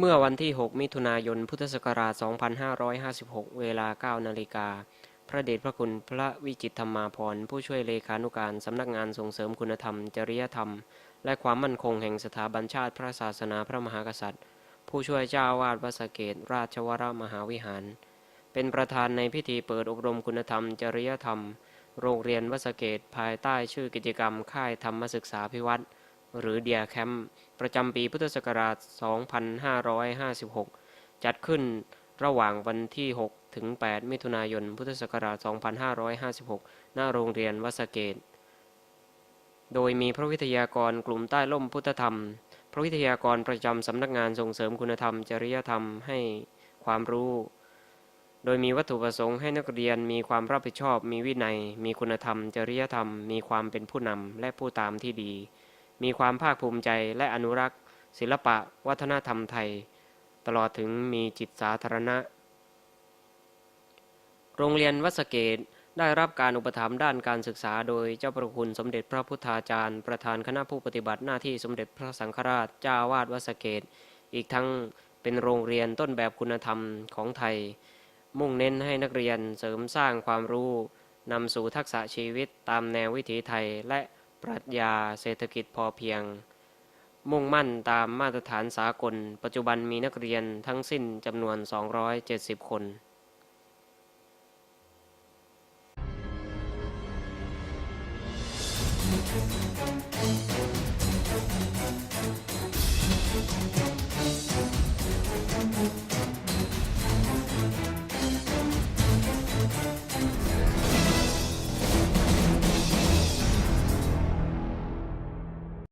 เมื่อวันที่ 6 มิถุนายน พุทธศักราช 2556 เวลา 9 นาฬิกา พระเดชพระคุณพระวิจิตธรรมาภรผู้ช่วยเลขานุการสำนักงานส่งเสริมคุณธรรม จริยธรรม และความมั่นคงแห่งสถาบันชาติพระศาสนาพระมหากษัตริย์ ผู้ช่วยเจ้าอาวาดวัสเกตราชวรมหาวิหาร เป็นประธานในพิธีเปิดอบรมคุณธรรม จริยธรรม โรงเรียนวัสเกตภายใต้ชื่อกิจกรรมค่ายธรรมศึกษาพิวัตรหรือเดียแคมป์ประจำปีพุทธศักราช 2556 จัดขึ้นระหว่างวันที่ 6 ถึง 8 มิถุนายน พุทธศักราช 2556ณโรงเรียนวัสเกต โดยมีพระวิทยากรกลุ่มใต้ล่มพุทธธรรม พระวิทยากรประจำสำนักงานส่งเสริมคุณธรรม จริยธรรมให้ความรู้ โดยมีวัตถุประสงค์ให้นักเรียนมีความรับผิดชอบ มีวินัย มีคุณธรรม จริยธรรม มีความเป็นผู้นำและผู้ตามที่ดี มีความภาคภูมิใจและอนุรักษ์ ศิลปะ วัฒนธรรมไทย ตลอดถึงมีจิตสาธารณะ โรงเรียนวัสเกตได้รับการอุปถัมภ์ด้านการศึกษาโดยเจ้าประคุณสมเด็จพระพุทธาจารย์ ประธานคณะผู้ปฏิบัติหน้าที่สมเด็จพระสังฆราชเจ้าวาดวัสเกต อีกทั้งเป็นโรงเรียนต้นแบบคุณธรรมของไทย มุ่งเน้นให้นักเรียนเสริมสร้างความรู้นำสู่ทักษะชีวิตตามแนววิถีไทยและปรัชญาเศรษฐกิจพอเพียง มุ่งมั่นตามมาตรฐานสากล ปัจจุบันมีนักเรียนทั้งสิ้นจำนวน 270 คน Música